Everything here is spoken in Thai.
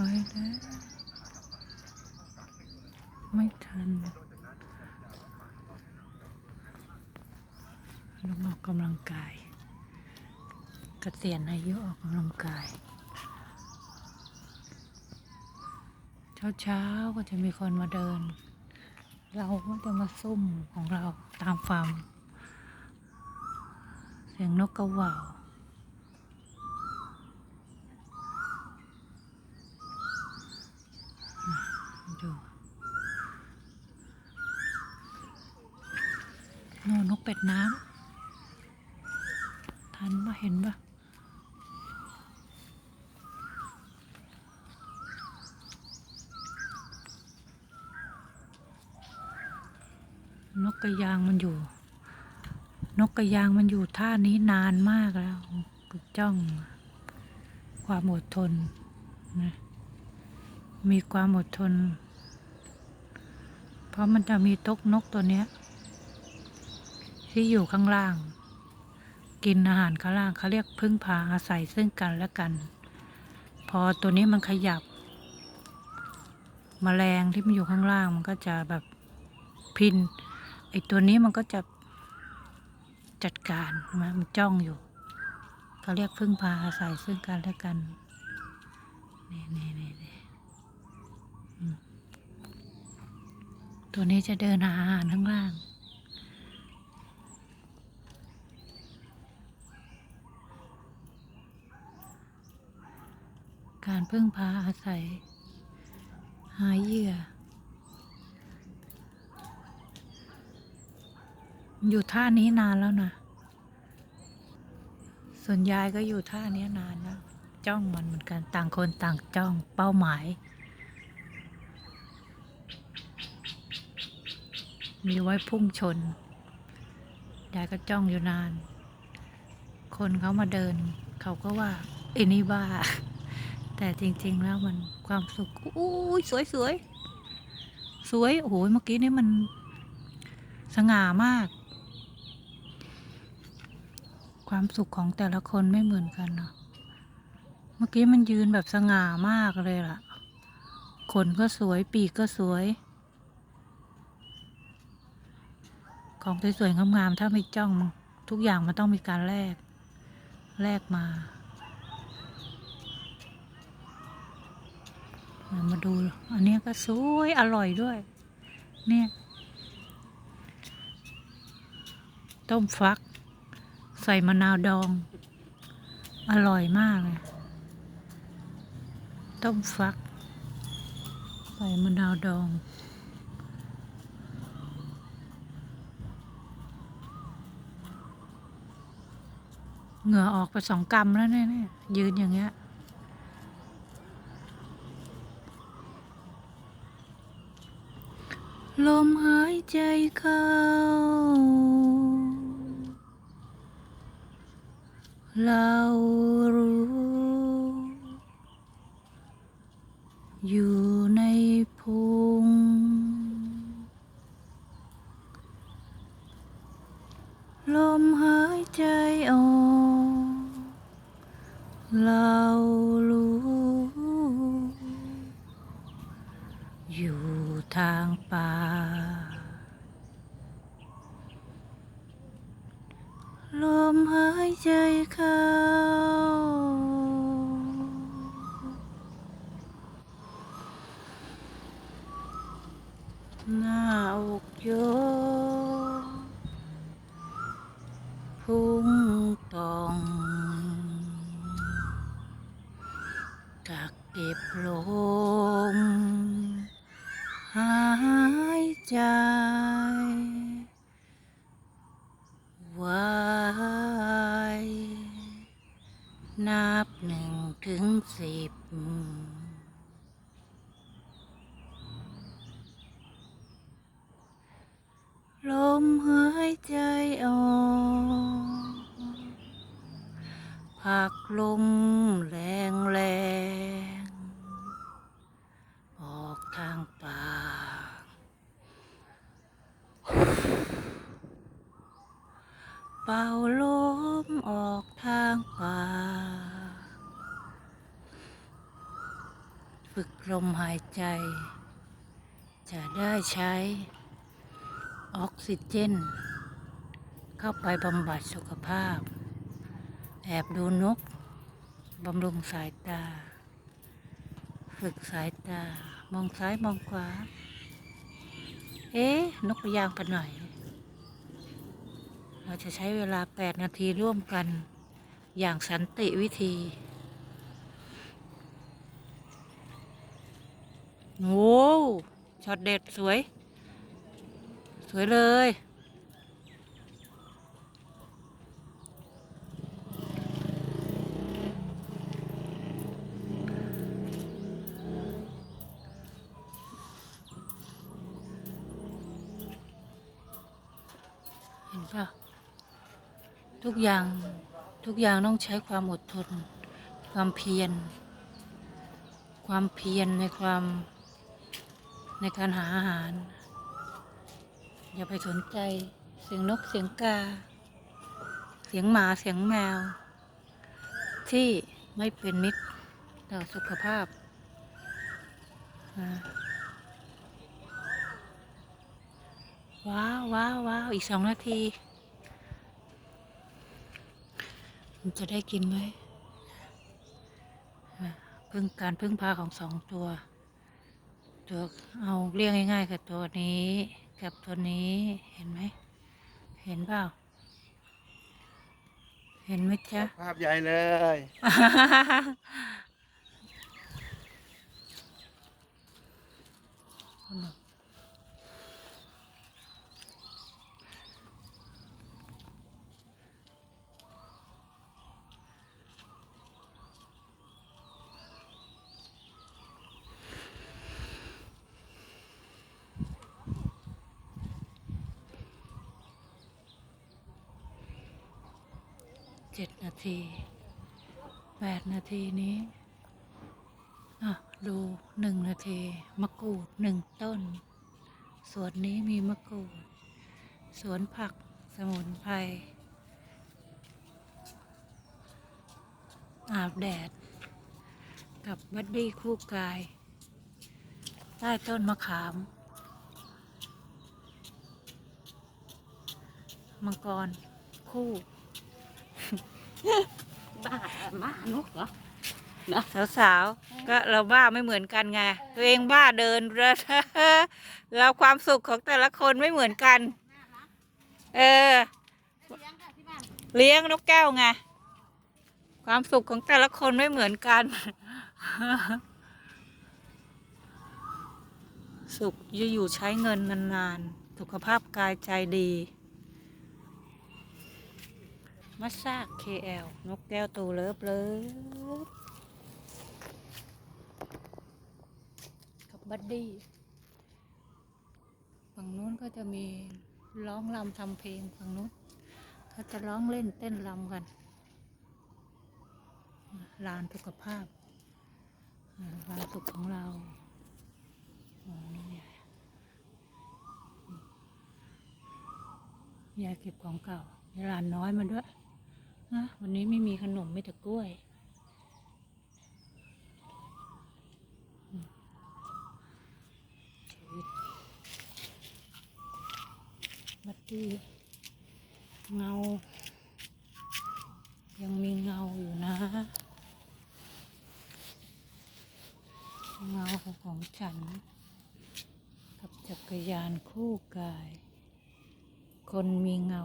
ไปแล้ว ไม่ทันลงออกกำลังกายเกษียณอายุออกกำลังกาย เช้าๆก็จะมีคนมาเดิน เราก็จะมาซุ่มของเราตามฟาร์มเสียงนกกระว่าดูโน่นนกเป็ดน้ำทันปะเห็นปะนกกระยางมันอยู่ นกกระยางมันอยู่ท่านี้นานมากแล้วจ้อง ความอดทนนะมีความอดทน เพราะมันจะมีตกนกตัวเนี้ย ที่อยู่ข้างล่าง กินอาหารข้างล่างเขาเรียกพึ่งพาอาศัยซึ่งกันและกัน พอตัวนี้มันขยับแมลงที่มันอยู่ข้างล่างมันก็จะแบบพินไอตัวนี้มันก็จะจัดการมันจ้องอยู่เขาเรียกพึ่งพาอาศัยซึ่งกันและกันนี่นี่นี่นี่ตัวนี้จะเดินหาอาหารข้างล่าง การพึ่งพาอาศัย หาเหยื่อ อยู่ท่านี้นานแล้วนะส่วนยายก็อยู่ท่านี้นานแล้วจ้องมันเหมือนกันต่างคนต่างจ้องเป้าหมาย มีไว้พุ่งชน ยายก็จ้องอยู่นาน คนเขามาเดิน เขาก็ว่าไอ้นี่บ้า แต่จริง ๆ แล้วมันความสุขอุ้ยสวยสวยสวยโอ้โหเมื่อกี้นี่มันสง่ามาก ความสุขของแต่ละคนไม่เหมือนกันเนาะเมื่อกี้มันยืนแบบสง่ามากเลยล่ะขนก็สวยปีกก็สวย ของสวยๆงามๆถ้าไม่จ้องทุกอย่างมันต้องมีการแลกแลกมาเรา มาดู อันนี้ก็สวยอร่อยด้วย เนี่ย ต้มฟัก ใส่มะนาวดอง อร่อยมากเลย ต้มฟัก ใส่มะนาวดองเหงื่อออกไปสองกรัมแล้วเนี่ยยืนอย่างเงี้ย ลมหายใจเข้า เรารู้ อยู่ อยู่ทางป่าลมหายใจเข้า หน้าอกโย นับหนึ่งถึงสิบลมหายใจออกพักลมแรงแรงออกทางปากเป่าลมออกทางปาก ฝึกลมหายใจ จะได้ใช้ออกซิเจน เข้าไปบำบัดสุขภาพ แอบดูนกบำรุงสายตา ฝึกสายตา มองซ้ายมองขวา เอ๊ะ นกไปยางไปหน่อย เราจะใช้เวลา 8 นาทีร่วมกันอย่างสันติวิธี โอ้ช็อตเด็ดสวย สวยเลยเห็นปะทุกอย่างทุกอย่างต้องใช้ความอดทน ความเพียร ความเพียรในความ ในการหาอาหาร อย่าไปสนใจเสียงนกเสียงกา เสียงหมาเสียงแมว ที่ไม่เป็นมิตรต่อสุขภาพ ว้าวว้าวว้าวอีกสองนาที มันจะได้กินไหมพึ่งการพึ่งพาของสองตัว ตัวเอาเรียกง่ายๆกับตัวนี้กับตัวนี้เห็นไหม เห็นเปล่า เห็นไหมจ๊ะ ภาพใหญ่เลยเจ็ดนาทีแปดนาทีนี้ดูหนึ่งนาที มะกรูดหนึ่งต้น สวนนี้มีมะกรูด สวนผักสมุนไพรอาบแดด กับบัดดี้คู่กาย ใต้ต้นมะขาม มังกรคู่ บ้าบ้านกเหรอสาวๆก็เราบ้าไม่เหมือนกันไง ตัวเองบ้าเดินเราความสุขของแต่ละคนไม่เหมือนกัน เออ เลี้ยงนกแก้วไง ความสุขของแต่ละคนไม่เหมือนกัน สุขจะอยู่ใช้เงินนานๆ สุขภาพกายใจดี มัสซาก KL นกแก้วตูเลิฟเลิฟกับบัดดี้ฝั่งนู้นก็จะมีร้องรำทำเพลงฝั่งนู้นเขาจะร้องเล่นเต้นรำกันลานสุขภาพลานสุขของเราอ๋อนี่ยายเก็บของเก่าลานน้อยมาด้วย นะวันนี้ไม่มีขนมไม่แต่กล้วยชีวิตบัดดี้เงา ยังมีเงาอยู่นะ เงาของฉัน กับจักรยานคู่กาย คนมีเงา